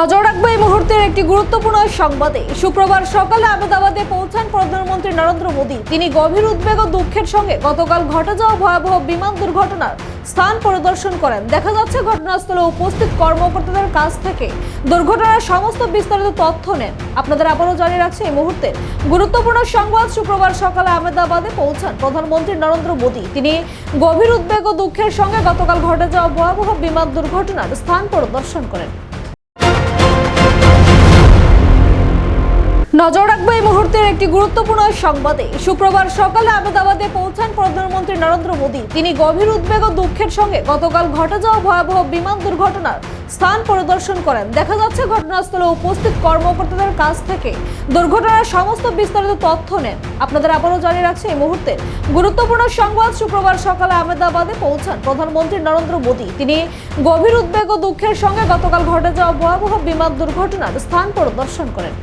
নজর রাখব এই মুহূর্তের একটি গুরুত্বপূর্ণ সংবাদে। শুক্রবার সকালে আহমেদাবাদে পৌঁছান প্রধানমন্ত্রী নরেন্দ্র মোদী। তিনি গভীর উদ্বেগ ও দুঃখের সঙ্গে গতকাল ঘটে যাওয়া ভয়াবহ বিমান দুর্ঘটনার স্থান পরিদর্শন করেন। দেখা যাচ্ছে ঘটনাস্থলে উপস্থিত কর্মকর্তাদের কাছ থেকে দুর্ঘটনার সমস্ত বিস্তারিত তথ্য নেন। আপনাদের আবারও জানিয়ে রাখছে এই মুহূর্তে গুরুত্বপূর্ণ সংবাদ। শুক্রবার সকালে আহমেদাবাদে পৌঁছান প্রধানমন্ত্রী নরেন্দ্র মোদী। তিনি গভীর উদ্বেগ ও দুঃখের সঙ্গে গতকাল ঘটে যাওয়া ভয়াবহ বিমান দুর্ঘটনার স্থান পরিদর্শন করেন। নজর রাখব এই মুহূর্তের একটি গুরুত্বপূর্ণ সংবাদে। শুক্রবার সকালে আহমেদাবাদে পৌঁছান প্রধানমন্ত্রী নরেন্দ্র মোদী। তিনি গভীর উদ্বেগ ও দুঃখের সঙ্গে গতকাল ঘটে যাওয়া ভয়াবহ বিমান দুর্ঘটনার স্থান পরিদর্শন করেন। দেখা যাচ্ছে ঘটনাস্থলে উপস্থিত কর্মকর্তাদের কাছ থেকে দুর্ঘটনার সমস্ত বিস্তারিত তথ্য নেন। আপনাদের আবারও জানিয়ে রাখছি এই মুহূর্তে গুরুত্বপূর্ণ সংবাদ। শুক্রবার সকালে আহমেদাবাদে পৌঁছান প্রধানমন্ত্রী নরেন্দ্র মোদী। তিনি গভীর উদ্বেগ ও দুঃখের সঙ্গে গতকাল ঘটে যাওয়া ভয়াবহ বিমান দুর্ঘটনার স্থান পরিদর্শন করেন।